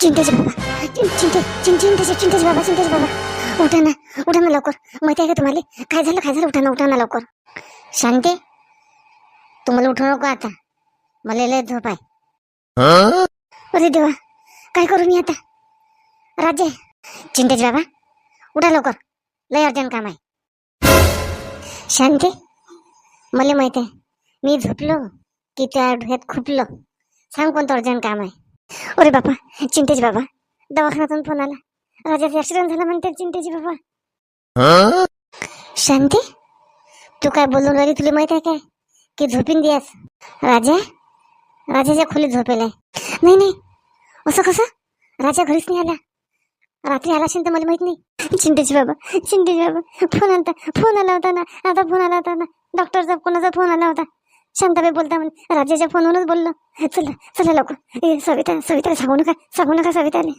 चिंतेचे बाबा. चिंटे चिंते चिं चिंतेचे चिंतेचे बाबा चिंतेचे बाबा. उठा ना उठा ना लवकर. माहिती आहे का तुम्हाला? काय झालं काय झालं? उठा ना उठा ना लवकर. शांते तुम्हाला उठू नको आता. मला लय झोप आहे. अरे देवा काय करू मी आता? राजे चिंतेचे बाबा उठा लवकर. लय अर्जंट काम आहे. शांती मला माहिती आहे. मी झोपलो की त्या डोक्यात खुपलो. सांग कोणतं अर्जंट काम आहे? अरे बापा चिंतेजी बाबा. दवाखान्यातून फोन आला. राजाचा ऍक्सिडेंट झाला म्हणते चिंतेजी बाबा. शांती तू काय बोलून राहिली तुला माहीत आहे काय? की झोपीन दियास. राजा राजाच्या खोलीत झोपेलाय. नाही नाही. असं कसं? राजा घरीच नाही आला. रात्री आला असेल तर मला माहीत नाही. चिंतेजी बाबा चिंतेजी बाबा. फोन आलता फोन आला होता ना. आता फोन आला होता ना. डॉक्टरचा कोणाचा फोन आला होता? शांताबाई बोलता म्हणे राजाच्या फोनवरूनच बोललो. चला चला लवकर. सविता सविता सांगू नका सांगू नका सविताने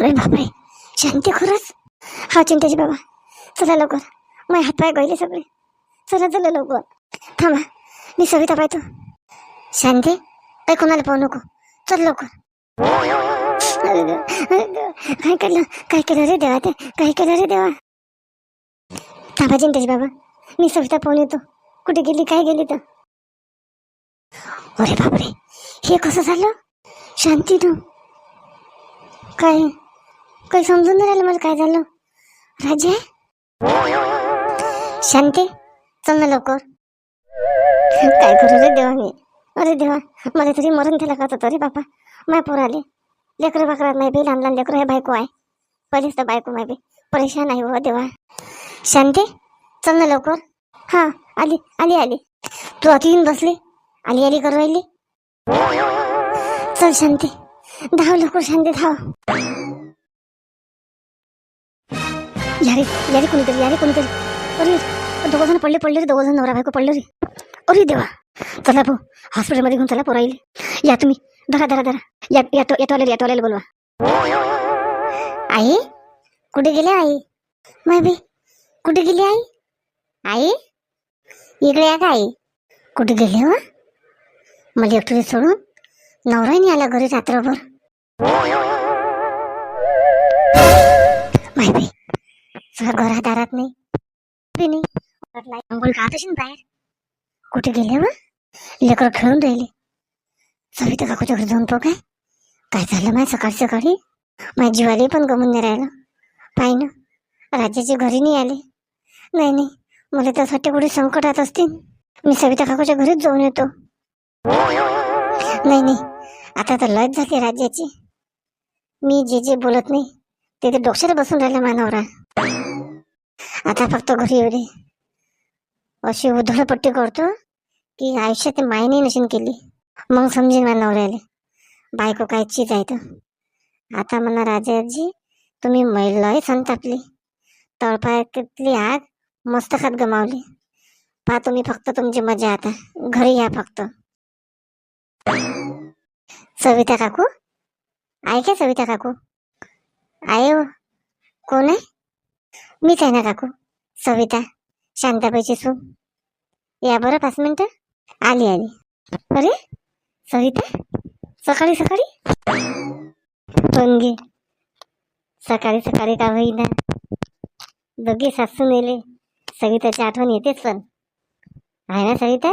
अरे बापरे शांती खरंच? हा चिंतेचे बाबा. चला लवकर. माझे हातपाय गळले सगळे. चला चला लवकर. थांबा मी सविता पाहतो. शांती काही कोणाला पाहू नको? चल लवकर. काय केलं? काय केलं रे देवा ते? काय केलं रे देवा? थांबा चिंतेचे बाबा. मी सविता पाहून येतो. कुठे गेली काय गेली तर? अरे बापरे हे कसं झालं? शांती तू. काय काही समजून नाही राहिलं मला काय झालं. राजे? शांती चल ना लवकर. काय करू रे देवा मी? अरे देवा मला तरी मरण त्याला का होतं रे बापा. माय पोर आले. लेकरं बाकरात नाही बी लहान लहान लेकरं आहे बायको आहे. पहिलेच तर बायको माय बी परेशान आहे हो देवा. शांती चल ना लवकर. हा आली आली आली. तू आता येऊन बसली. आली आली करू राहिली. चल शांती. धाव लवकर शांती धाव. यारे यारे कोणीतरी यारे कोणीतरी. अरे दोघं जण पडले पडले रे दोघं जण नवरा बायको पडले रे. अरे देवा. चला भाऊ हॉस्पिटलमध्ये घेऊन चला पोराईले या तुम्ही. धरा धरा धरा. या याटो बोलवा. आई? कुठे गेले आई? माय बी कुठे गेली आई? आई? इकडे या काय आई कुठे गेले हो? मला एकटी सोडून नवराही नाही आला घरी रात्रभर. माहिती सगळं घरात दारात नाही. बी नाही. अंघोळ खात असेल बाहेर. कुठे गेले व हो? लेकर खेळून राहिले. सविता काकूच्या घरी जाऊन पाहू काय. काय झालं माय सकाळी सकाळी माझ्या जीवाला पण गमून नाही राहिलं. पाय ना राजाचे घरी नाही आले. नाही नाही. मला त्यासाठी कुठे संकटात असतील मी सविता काकूच्या घरीच जाऊन येतो। नाही नाही. आता तर लयच झाली राज्याची. मी जे जे बोलत नाही ते ते डोक्याला बसून राहिलं मानवरा. आता फक्त घरी येऊ दे. अशी उधळपट्टी करतो की आयुष्यात मायने नशीन केली. मग समजेन मानवऱ्याला. बायको काय चीज आहे तर? आता म्हणा राजाजी तुम्ही महिलाही संतापली. तळपायातली आग मस्तकात गमावली. पहा तुम्ही फक्त तुमची मजा आता. घरी या फक्त. सविता काकू? आहे का सविता काकू? आहे हो. कोण आहे? मीच आहे ना काकू. सविता शांताबाईची सू या बरं पाच मिनटं. आली आली. अरे सविता? सकाळी सकाळी? पण सकाळी सकाळी का होईना? दोघे सासू नेले सविताची आठवण येतेच पण आहे ना सविता?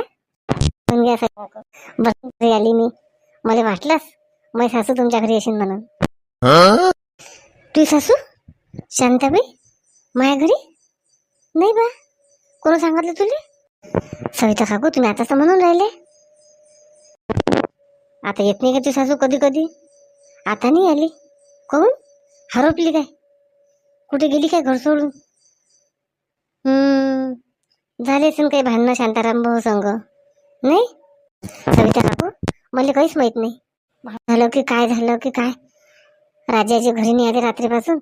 पण घ्या बस घरी आली मी. मला वाटलंच माझी सासू तुमच्या घरी येशील म्हणून. तुझी सासू? शांताबाई? माझ्या घरी? नाही बा. कोण सांगितलं तुले? सविता काकू तुम्ही आताच म्हणून राहिले? आता येत नाही का तुझी सासू कधी कधी? आता नाही आली. कोण? हरपली काय? कुठे गेली काय घर सोडून? झाले असून काही भांडणं शांताराम भाऊ संग. नाही? सविता काकू मला काहीच माहीत नाही. झालं की काय झालं की काय? राजाची घरी नाही आले रात्रीपासून.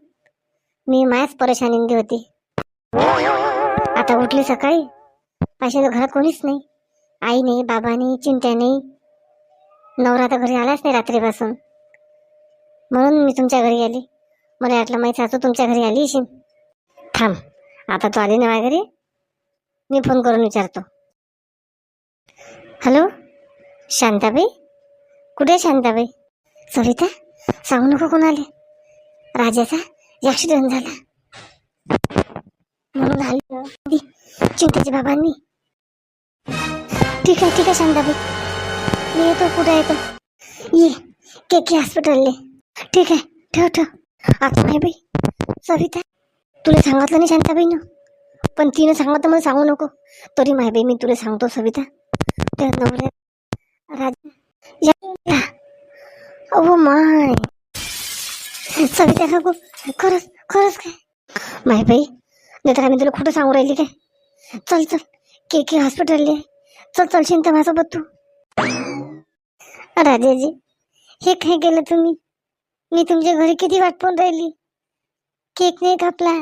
मी मायाच परेशानी होती. आता उठली सकाळी. पाशी घरात कोणीच नाही. आई नाही बाबा नाही चिंत्या नाही. नवरा तर घरी आलाच नाही रात्रीपासून. म्हणून मी तुमच्या घरी आली. मला वाटलं माहीत सासू तुमच्या घरी आली थांब आता तू आली ना माझ्या घरी? मी फोन करून विचारतो हॅलो शांताबाई कुठे आहे शांताबाई सविता सांगू नको कोणाले राजाचा ऍक्सिडेंट झाला म्हणून आली चिंतेच्या बाबांनी ठीक आहे ठीक आहे शांताबाई मी येतो कुठे येतो ये के के हॉस्पिटलले ठीक आहे ठेव ठेव आता नाही बाई सविता तुला सांगितलं नाही शांताबाईनं पण तिने तर मला सांगू नको. तरी माय मी तुला सांगतो सविता. त्या नवऱ्या राजा या माय. सविता काकू खरंच खरंच काय? माय बाई नाही तर मी तुला खोटं सांगू राहिली काय? चल चल. के के हॉस्पिटलले चल चल चिंता माझ्यासोबत तू. राजाजी हे काय केलं तुम्ही? मी तुमच्या घरी किती वाट पाहून राहिली? केक नाही कापला.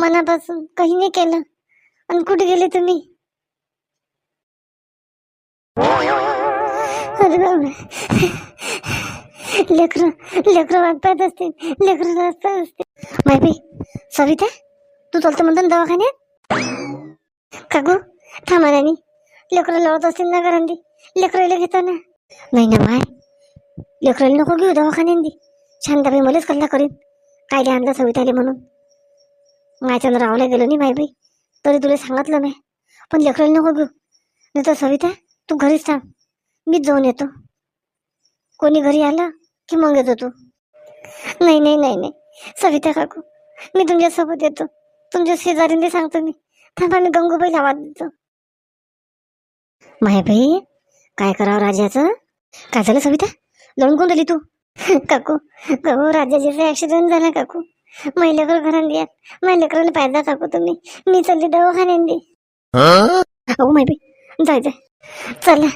मनापासून काही नाही केलं. आणि कुठे गेले तुम्ही? अरे बाबा. लेकर लेकर वाट पाहत असतील. लेकर वाट असतील. सविता तू चलतो म्हणतो ना दवाखान्यात? काकू थांबा राणी लेकरं लढत असतील ना घरांदी? लेकराला घेतो ना. नाही ना माय. लेकराला नको घेऊ दवाखान्यांदी. शांताबाई मलाच कल्ला करीन. कायले आणलं सविताले म्हणून. माझ्यानं रावला गेलो नाही माय बाई तरी तुला सांगितलं नाही पण लेकराला नको घेऊ. नाही तर सविता तू घरीच थांब. मीच जाऊन येतो. कोणी घरी आलं की मग येतो तू? नाही नाही नाही नाही. सविता काकू मी तुमच्यासोबत येतो. तुमच्या शेजारीने सांगतो मी. थांबा मी गंगूबाई आवाज देतो. माय बाई काय करावं राजाचं? काय झालं सविता? लढून कोण तू? काकू काकू राजाजीचा ऍक्सिडेंट झाला काकू. महिलेकर घरात या. महिलेकराला पाहिजे काकू तुम्ही. मी चालली दवाखान्यांदी अहो माय बाई. जाय जाय. चला.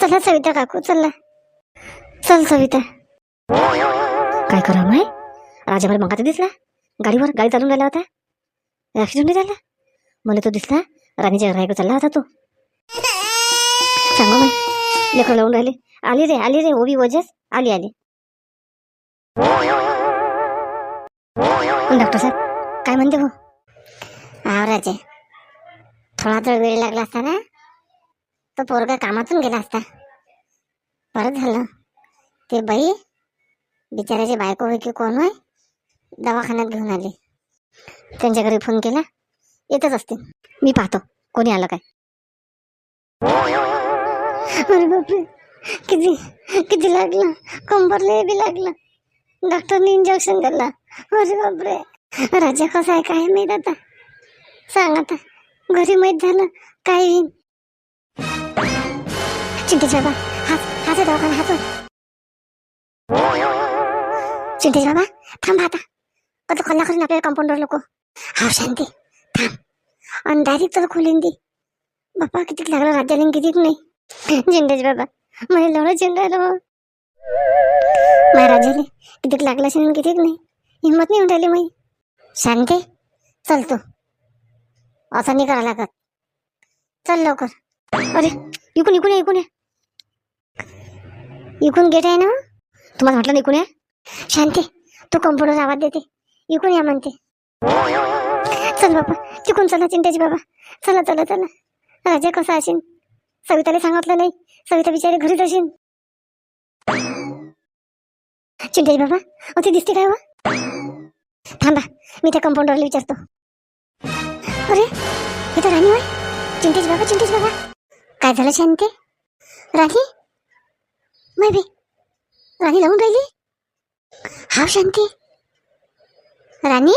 चला सविता काकू चला. चल सविता. काय करा माय? राजा मला मगाचा दिसला. गाडीवर गाडी चालून गेला होता. ऍक्सिडेंट झाला मला तो दिसला. राणीच्या घराकडे चालला होता तो. सांगू माय. लेकर लावून राहिले. आली रे आली रे ओबी वजस. आली आली. डॉक्टर साहेब काय म्हणते हो आवराचे थोडा जर वेळ लागला असता ना तो पोरगा कामातून गेला असता. परत झालं. ते बाई बिचाराची बायको होय की कोण होय दवाखान्यात घेऊन आली. त्यांच्या घरी फोन केला येतच असते मी पाहतो कोणी आलं काय. अरे बापरे किती किती लागलं. कंबरले बी लागलं. डॉक्टरने इंजेक्शन दिलं अरे बापरे. राजा कसा आहे काय माहीत आता? सांग आता. घरी माहीत झालं. काय येईन? चिंतेश बाबा हाच हाच दवाखाना हाच चिंतेश बाबा थांब आता. कधी कल्ला करीन आपल्याला कंपाऊंडर लोक. हा शांती. थांब. आणि डायरेक्ट तर खोलीन दी बाप्पा किती लागलं राज्याला किती नाही. झेंडेज बाबा मला लढ झेंडायला माझ्या राजाले कितीक लागलं असेल कितीक नाही. हिंमत नाही होऊन राहिली माई. शांती चल तू. असं नाही करा लागत. चल लवकर. अरे इकून इकून ये इकून ये. इकून गेट आहे ना? तुम्हाला म्हटलं ना इकून या? शांती तू कम्प्युटर आवाज देते. इकून या म्हणते. चल बाबा तिकून चला चिंताची बाबा. चला चला चला. राजा कसा असेल? सविताला सांगितलं नाही. सविता बिचारी घरीच असेल. चिंतेची बाबा. अहो ती दिसते काय हो? थांबा मी त्या कंपाऊंडरला विचारतो. अरे हे तर राणी होय. चिंटेश बाबा चिंटेश बाबा. काय झालं शांते? राणी? मै बे राणी लावून राहिली? हा शांती. राणी?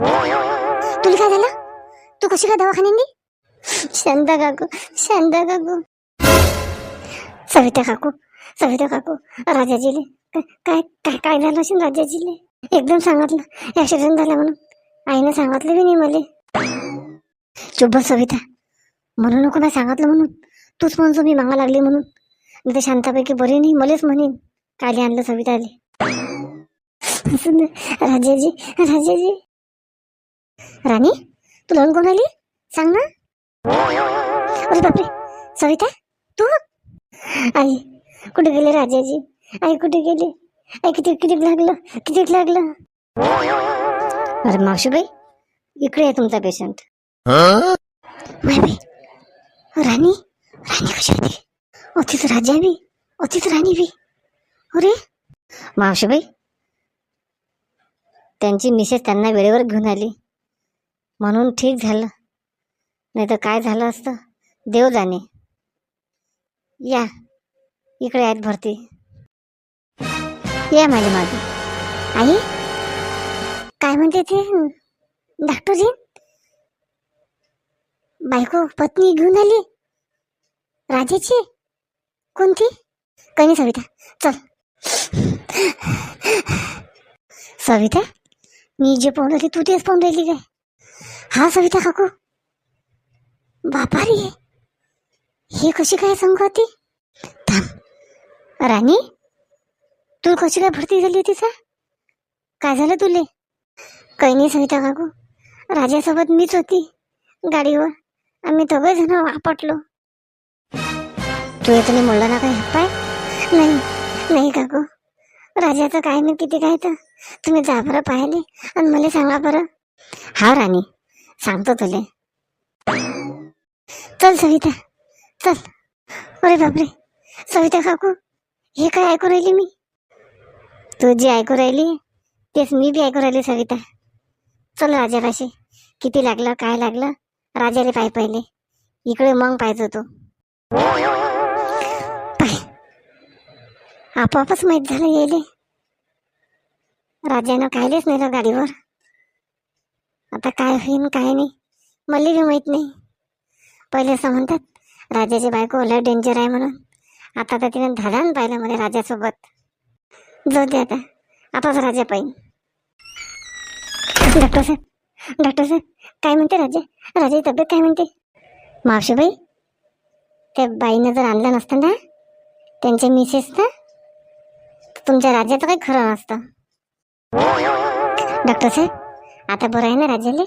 तुला काय झालं? तू कशी काय दवाखान्यांनी? शांता काकू शांता काकू. सविता काकू सविता काकू राजाजीले. काय काय काय झालं असेल राजाजीले? एकदम सांगितलं. ऍक्सिडेंट झाला म्हणून. आईनं सांगितलं बी नाही मला. चुप सविता. म्हणू नको मी सांगितलं म्हणून. तूच म्हणतो मी मागा लागली म्हणून. मी तर शांतापैकी बरी नाही मलेच म्हणेन. काले आणलं सविताले. असं राजाजी राजाजी. राणी तू लढून कोण आली सांग ना. अरे बापरे. सविता तू? आई कुठे गेले राजाजी? आई कुठे गेली? आई किती किती लागलं? किती लागलं? अरे मावशीबाई इकडे आहे तुमचा पेशंट राणी? राणी कशी होती? अतिच राजा बी अतिच राणी बी अरे? मावशीबाई त्यांची मिसेस त्यांना वेळेवर घेऊन आली. म्हणून ठीक झालं. नाही तर काय झालं असतं? देव जाणे. या. इकडे आहेत भरती. या माझ्या मागे. आई? काय म्हणते ते? डॉक्टरजी बायको पत्नी घेऊन आली? राजाची कोणती? कणी सविता. चल. सविता? मी जे पाहून राहिली तू तेच पाहून राहिली काय? हा सविता काकू. बापा रे हे कशी काय संगती? थांब. राणी? तू कशी काय भरती झाली तिचा? काय झालं तुले? काही नाही सविता काकू. राजासोबत मीच होती. गाडीवर. आम्ही दोघे जण आपटलो. तू येताना म्हणलं ना काही हप्पाय नाही. नाही काकू. राजाचं काय नाही किती काय तर. तुम्ही जा बरं पाहिले आणि मला सांगा बरं. हा राणी. सांगतो तुले. चल सविता. चल. अरे बापरे. सविता काकू हे काय ऐकू राहिली मी? तू जे ऐकू राहिली तेच मी बी ऐकू राहिली सविता. चल राजापाशी किती लागलं काय लागलं राजाले पाय पहिले. इकडे मग पाहिजे तो. पाय. आपोआपच माहीत झालं येले राजानं कायलेच नेलं गाडीवर. आता काय होईन काय नाही मला बी माहीत नाही. पहिले असं म्हणतात राजाची बायको लय डेंजर आहे म्हणून. आता तर तिने धाडान पाहिलं मला राजासोबत. जाऊ दे आता. आपाच राजा पाहिजे डॉक्टर साहेब डॉक्टर साहेब काय म्हणते राजा? राजाची तब्येत काय म्हणते? मावशीबाई त्या बाईनं जर आणलं नसतं ना त्यांच्या मिसेस ना तर तुमच्या राजाचं काही खरं नसतं. डॉक्टर साहेब आता बरं आहे ना राजाले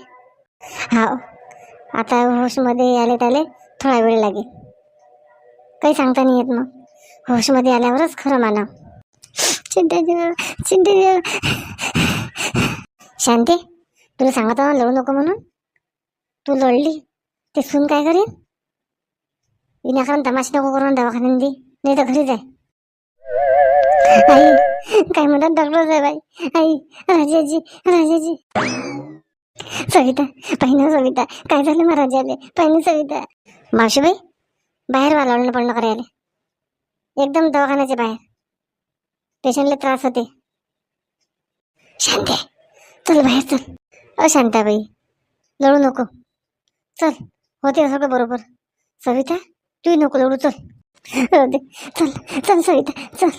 हा आता होशमध्ये आले त्याले थोडा वेळ लागेल. काही सांगता नाही येत मग. होशमध्ये आल्यावरच खरं मानावं. चिंता चिंता शांती तुला सांगत आहो लढू नको म्हणून? तू लढली. ते सून काय करेन? विनाकारण तमाशा नको करून दवाखान्यात दे नाही तर घरी जाय आई काय म्हणतात? डॉक्टर साहेब आई. आई राजाजी राजाजी. सविता पहिनं सविता? काय झालं मग राजाले? पहिनं सविता? मावशीबाई बाहेर वालावलं पडणं करायला. एकदम दवाखान्याच्या बाहेर. पेशंटला त्रास होते. शांत चल बाहेर चल. अ शांताबाई लढू नको. चल होते सगळं बरोबर. सविता तू नको लढू चल. दे. चल चल सविता चल.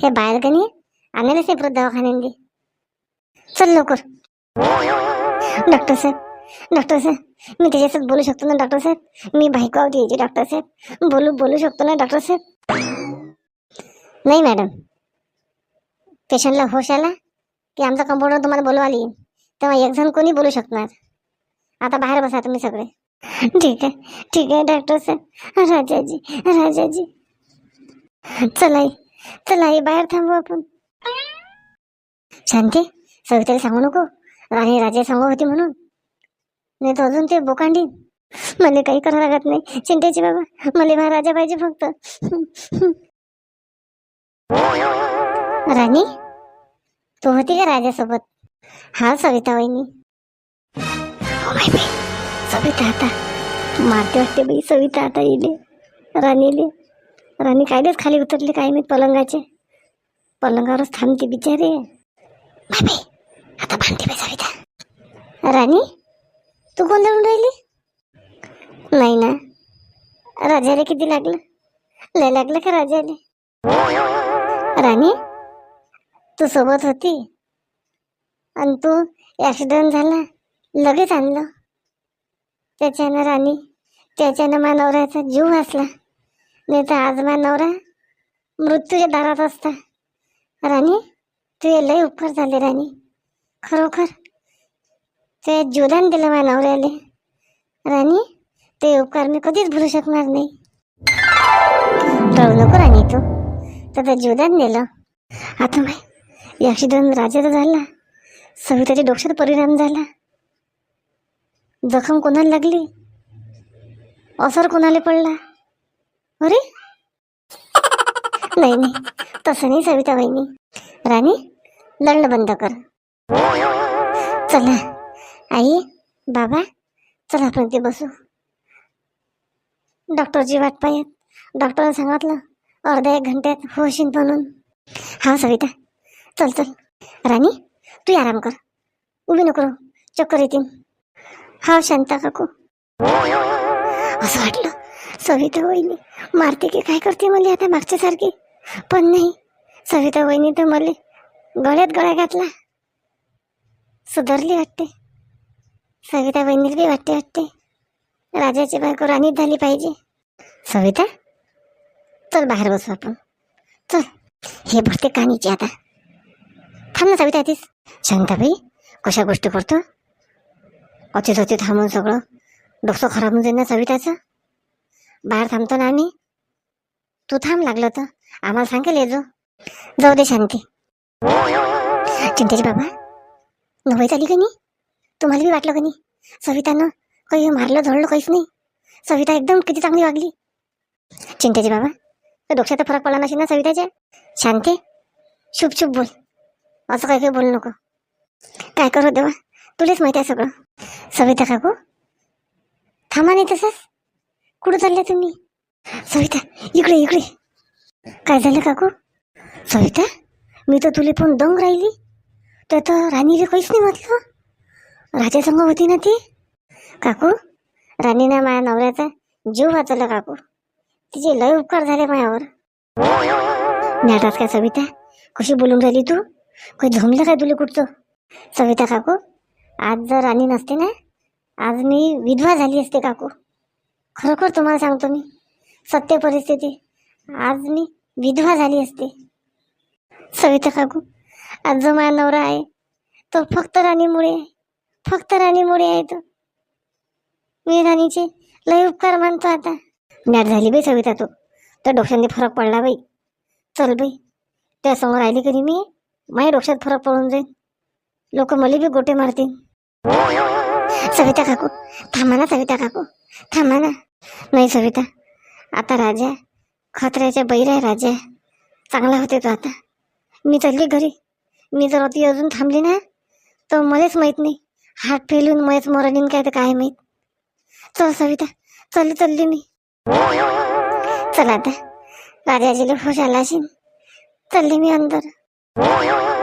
हे बाहेर का नाही? आणायलाच नाही परत दवाखान्यात दे चल लवकर. डॉक्टर साहेब डॉक्टर साहेब मी त्याच्यासोबत बोलू शकतो ना डॉक्टर साहेब? मी बायको होती डॉक्टर साहेब. बोलू बोलू शकतो ना डॉक्टर साहेब? नाही मॅडम. पेशंटला होश आला की आमचा कंपाऊंडर तुम्हाला बोलवाली येईल तेव्हा एक जण कोणी बोलू शकणार? आता बाहेर बसा तुम्ही सगळे. ठीक आहे ठीक आहे डॉक्टर साहेब राजाजी राजाजी. चला आई चला बाहेर थांबू आपण. शांती सविताला सांगू नको. राणी राजा सांगू होती म्हणून. नाही तर अजून ते बोकांडी. मला काही करावं लागत नाही. चिंतेची बाबा मला महाराजा राजा पाहिजे फक्त. राणी? तू होती का राजासोबत? हा सविता वहिनी हो माय बाई सविता आता. मारते वाटते बाई सविता आता येले राणीले. राणी कायलेच खाली उतरली काय नाही पलंगाचे. पलंगावरच थांबते बिचारे. माय बाई आता बांधते बाई सविता. राणी तू कोण लढून राहिली? नाही ना. राजाला किती लागलं? लय लागलं का राजाले? राणी? तू सोबत होती? आणि तू ॲक्सिडेंट झाला? लगेच आणलं? त्याच्यानं राणी त्याच्यानं मा नवऱ्याचा जीव वाचला. नाही तर आज मा नवरा मृत्यूच्या दारात असता. राणी तुझे लय उपकार झाले राणी. खरोखर ते जीवदान दिलं मा नवऱ्याले राणी ते उपकार मी कधीच भरू शकणार नाही. राहू नको राणी तू. तर ते जीवदान दिलं आता माही ॲक्सिडेंट राजाचा झाला. सविताच्या डोक्यात परिणाम झाला. जखम कोणाला लागली? असर कोणाला पडला? अरे? नाही नाही. तसं नाही सविता वहिनी राणी लढणं बंद कर. चला. आई बाबा चला आपण ते बसू. डॉक्टरची वाट पाहत. डॉक्टरने सांगितलं अर्ध्या एक घंट्यात होशील म्हणून. हा सविता. चल चल. राणी तू आराम कर. उभी नको चक्कर येतील. हा शांता काकू. असं वाटलं सविता वहिनी मारते की काय करते मला आता मागच्या सारखी? पण नाही. सविता वहिनी तर मला गळ्यात गळा घातला. सुधारली वाटते. सविता वहिनी बी वाटते वाटते. राजाची बायको राणीच झाली पाहिजे. सविता चल बाहेर बसू आपण. चल हे बघते कानीची आता. थांब ना सविता येतेस शांताबाई कशा गोष्टी करतो? अचित अचित थांबून सगळं. डोकं खराब होऊन जाईल ना सविताचं. बाहेर थांबतो ना आम्ही. तू थांब लागलं तर आम्हाला सांगेल येजो जाऊ दे शांती. चिंतेची बाबा नवई झाली का नाही? तुम्हाला बी वाटलं का नाही? सवितानं काही मारलं झोडलं काहीच नाही. सविता एकदम किती चांगली वागली. चिंतेची बाबा तर फरक पडला नसेल ना सविताच्या? शांते शुभ शुभ बोल. असं काय काही बोलू नको. काय करू देवा? तुलाच माहिती आहे सगळं. सविता काकू? थांबा नाही तसंच. कुठं चालल्या तुम्ही? सविता इकडे इकडे. काय झालं काकू? सविता मी तर तुले पण दंग राहिली. तर तर राणीला काहीच नाही म्हटलं. राजा होती ना ती? काकू राणीनं माझ्या नवऱ्याचा जीव वाचवला काकू. तिचे लय उपकार झाले माझ्यावर. नाटास काय सविता. कशी बोलून राहिली तू? काही जमलं काय तुला कुठचं? सविता काकू आज जर राणी नसते ना आज मी विधवा झाली असते काकू. खरोखर तुम्हाला सांगतो मी सत्य परिस्थिती आज मी विधवा झाली असते. सविता काकू आज जो माझा नवरा आहे तो फक्त राणीमुळे आहे फक्त राणीमुळे आहे तो. मी राणीचे लय उपकार मानतो आता. मॅट झाली बाई सविता तू तर डोक्याने फरक पडला बाई. चल बाई त्यासमोर आली कधी मी? माझ्या डोक्यात फरक पडून जाईल. लोक मला बी गोटे मारतील. सविता काकू थांबा ना सविता काकू थांबा ना. नाही सविता आता राजा खत्र्याच्या बैर आहे राजा चांगला होते तो आता. मी चालली घरी. मी जर अति अजून थांबली ना तर मलाच माहीत नाही. हात फेलून मयच मरणीन काय तर काय माहीत. चल सविता चालली चालली मी. चला आता. राजाजीला खुश आला असेल. चालली मी अंदर. Música